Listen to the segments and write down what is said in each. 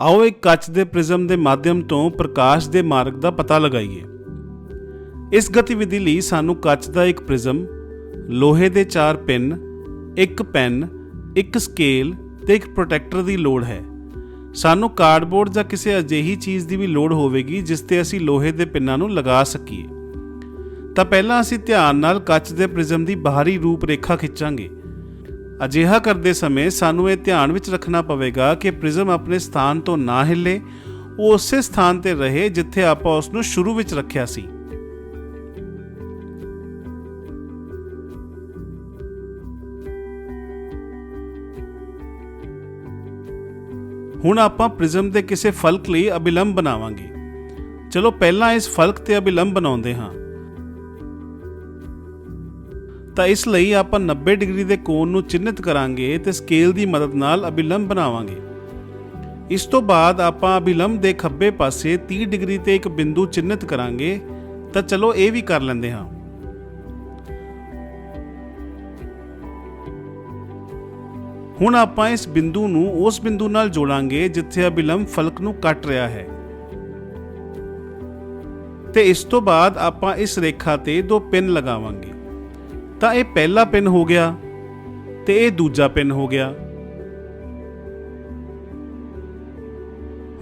ਆਓ ਇੱਕ ਕੱਚ ਦੇ ਪ੍ਰਿਜ਼ਮ ਦੇ ਮਾਧਿਅਮ ਤੋਂ ਪ੍ਰਕਾਸ਼ ਦੇ ਮਾਰਗ ਦਾ ਪਤਾ ਲਗਾਈਏ। ਇਸ ਗਤੀਵਿਧੀ ਲਈ ਸਾਨੂੰ ਕੱਚ ਦਾ ਇੱਕ ਪ੍ਰਿਜ਼ਮ, ਲੋਹੇ ਦੇ ਚਾਰ ਪਿੰਨ, ਇੱਕ ਪੈਨ, ਇੱਕ ਸਕੇਲ ਤੇ ਇੱਕ ਪ੍ਰੋਟੈਕਟਰ ਦੀ ਲੋੜ ਹੈ। ਸਾਨੂੰ ਕਾਰਡਬੋਰਡ ਜਾਂ ਕਿਸੇ ਅਜਿਹੀ ਚੀਜ਼ ਦੀ ਵੀ ਲੋੜ ਹੋਵੇਗੀ ਜਿਸ ਤੇ ਅਸੀਂ ਲੋਹੇ ਦੇ ਪਿੰਨਾਂ ਨੂੰ ਲਗਾ ਸਕੀਏ। ਤਾਂ ਪਹਿਲਾਂ ਅਸੀਂ ਧਿਆਨ ਨਾਲ ਕੱਚ ਦੇ ਪ੍ਰਿਜ਼ਮ ਦੀ ਬਾਹਰੀ ਰੂਪ ਰੇਖਾ ਖਿੱਚਾਂਗੇ। ਅਜਿਹਾ ਕਰਦੇ ਸਮੇਂ ਸਾਨੂੰ ਇਹ ਧਿਆਨ ਵਿੱਚ ਰੱਖਣਾ ਪਵੇਗਾ ਕਿ ਪ੍ਰਿਜ਼ਮ ਆਪਣੇ ਸਥਾਨ ਤੋਂ ਨਾ ਹਿੱਲੇ, ਉਹ ਉਸੇ ਸਥਾਨ ਤੇ ਰਹੇ ਜਿੱਥੇ ਆਪਾਂ ਉਸ ਨੂੰ ਸ਼ੁਰੂ ਵਿੱਚ ਰੱਖਿਆ ਸੀ। ਹੁਣ ਆਪਾਂ ਪ੍ਰਿਜ਼ਮ ਦੇ ਕਿਸੇ ਫਲਕ ਲਈ ਅਭਿਲੰਬ ਬਣਾਵਾਂਗੇ। ਚਲੋ ਪਹਿਲਾਂ ਇਸ ਫਲਕ ਤੇ ਅਭਿਲੰਬ ਬਣਾਉਂਦੇ ਹਾਂ। ਤਾਂ ਇਸ ਲਈ ਆਪਾਂ 90 ਡਿਗਰੀ ਦੇ ਕੋਣ ਨੂੰ ਚਿੰਨ੍ਹਿਤ ਕਰਾਂਗੇ ਤੇ ਸਕੇਲ ਦੀ ਮਦਦ ਨਾਲ ਅਭਿਲੰਬ ਬਣਾਵਾਂਗੇ। ਇਸ ਤੋਂ ਬਾਅਦ ਆਪਾਂ ਅਭਿਲੰਬ ਦੇ ਖੱਬੇ ਪਾਸੇ 30 ਡਿਗਰੀ ਤੇ ਇੱਕ ਬਿੰਦੂ ਚਿੰਨ੍ਹਿਤ ਕਰਾਂਗੇ, ਤਾਂ ਚਲੋ ਇਹ ਵੀ ਕਰ ਲੈਂਦੇ ਹਾਂ। ਹੁਣ ਆਪਾਂ ਇਸ ਬਿੰਦੂ ਨੂੰ ਉਸ ਬਿੰਦੂ ਨਾਲ ਜੋੜਾਂਗੇ ਜਿੱਥੇ ਅਭਿਲੰਬ ਫਲਕ ਨੂੰ ਕੱਟ ਰਿਹਾ ਹੈ। ਤੇ ਇਸ ਤੋਂ ਬਾਅਦ ਆਪਾਂ ਇਸ ਰੇਖਾ ਤੇ ਦੋ ਪਿੰਨ ਲਗਾਵਾਂਗੇ। ਤਾਂ ਇਹ ਪਹਿਲਾ ਪਿੰਨ ਹੋ ਗਿਆ ਤੇ ਇਹ ਦੂਜਾ ਪਿੰਨ ਹੋ ਗਿਆ।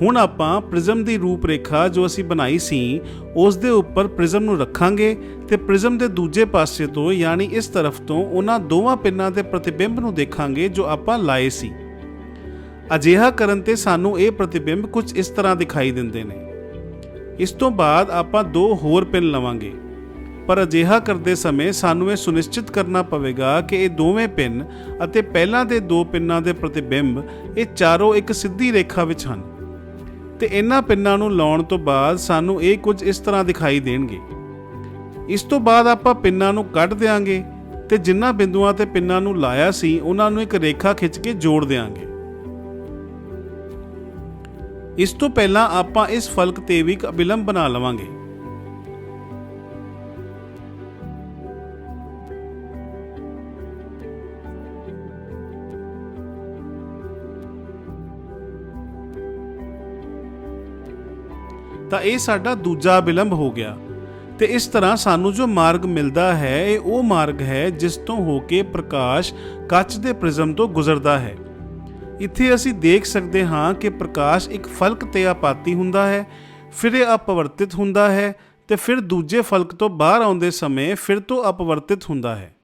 ਹੁਣ ਆਪਾਂ ਪ੍ਰਿਜ਼ਮ ਦੀ ਰੂਪ ਰੇਖਾ ਜੋ ਅਸੀਂ ਬਣਾਈ ਸੀ, ਉਸ ਦੇ ਉੱਪਰ ਪ੍ਰਿਜ਼ਮ ਨੂੰ ਰੱਖਾਂਗੇ ਤੇ ਪ੍ਰਿਜ਼ਮ ਦੇ ਦੂਜੇ ਪਾਸੇ ਤੋਂ ਯਾਨੀ ਇਸ ਤਰਫ ਤੋਂ ਉਹਨਾਂ ਦੋਵਾਂ ਪਿੰਨਾਂ ਦੇ ਪ੍ਰਤੀਬਿੰਬ ਨੂੰ ਦੇਖਾਂਗੇ ਜੋ ਆਪਾਂ ਲਾਏ ਸੀ। ਅਜਿਹਾ ਕਰਨ ਤੇ ਸਾਨੂੰ ਇਹ ਪ੍ਰਤੀਬਿੰਬ ਕੁਝ ਇਸ ਤਰ੍ਹਾਂ ਦਿਖਾਈ ਦਿੰਦੇ ਨੇ। ਇਸ ਤੋਂ ਬਾਅਦ ਆਪਾਂ ਦੋ ਹੋਰ ਪਿੰਨ ਲਵਾਂਗੇ। ਪਰ ਅਜਿਹਾ ਕਰਦੇ ਸਮੇਂ ਸਾਨੂੰ ਇਹ ਸੁਨਿਸ਼ਚਿਤ ਕਰਨਾ ਪਵੇਗਾ ਕਿ ਇਹ ਦੋਵੇਂ ਪਿੰਨ ਅਤੇ ਪਹਿਲਾਂ ਦੇ ਦੋ ਪਿੰਨਾਂ ਦੇ ਪ੍ਰਤੀਬਿੰਬ ਇਹ ਚਾਰੋਂ ਇੱਕ ਸਿੱਧੀ ਰੇਖਾ ਵਿੱਚ ਹਨ। ਤੇ ਇਹਨਾਂ ਪਿੰਨਾਂ ਨੂੰ ਲਾਉਣ ਤੋਂ ਬਾਅਦ ਸਾਨੂੰ ਇਹ ਕੁਝ ਇਸ ਤਰ੍ਹਾਂ ਦਿਖਾਈ ਦੇਣਗੇ। ਇਸ ਤੋਂ ਬਾਅਦ ਆਪਾਂ ਪਿੰਨਾਂ ਨੂੰ ਕੱਢ ਦੇਾਂਗੇ ਤੇ ਜਿੰਨਾ ਬਿੰਦੂਆਂ ਤੇ ਪਿੰਨਾਂ ਨੂੰ ਲਾਇਆ ਸੀ, ਉਹਨਾਂ ਨੂੰ ਇੱਕ ਰੇਖਾ ਖਿੱਚ ਕੇ ਜੋੜ ਦੇਾਂਗੇ ਇਸ ਤੋਂ ਪਹਿਲਾਂ ਆਪਾਂ ਇਸ ਫਲਕ ਤੇ ਵੀ ਇੱਕ ਅਭਿਲੰਬ ਬਣਾ ਲਵਾਂਗੇ। ਤਾਂ ਇਹ ਸਾਡਾ ਦੂਜਾ ਬਿਲੰਬ ਹੋ ਗਿਆ। ਤੇ ਇਸ ਤਰ੍ਹਾਂ ਸਾਨੂੰ ਜੋ ਮਾਰਗ ਮਿਲਦਾ ਹੈ, ਇਹ ਉਹ ਮਾਰਗ ਹੈ ਜਿਸ ਤੋਂ ਹੋ ਕੇ ਪ੍ਰਕਾਸ਼ ਕੱਚ ਦੇ ਪ੍ਰਿਜ਼ਮ ਤੋਂ ਗੁਜ਼ਰਦਾ ਹੈ। ਇੱਥੇ ਅਸੀਂ ਦੇਖ ਸਕਦੇ ਹਾਂ ਕਿ ਪ੍ਰਕਾਸ਼ ਇੱਕ ਫਲਕ ਤੇ ਆਪਾਤੀ ਹੁੰਦਾ ਹੈ, ਫਿਰ ਇਹ ਅਪਵਰਤਿਤ ਹੁੰਦਾ ਹੈ ਤੇ ਫਿਰ ਦੂਜੇ ਫਲਕ ਤੋਂ ਬਾਹਰ ਆਉਂਦੇ ਸਮੇਂ ਫਿਰ ਤੋਂ ਅਪਵਰਤਿਤ ਹੁੰਦਾ ਹੈ।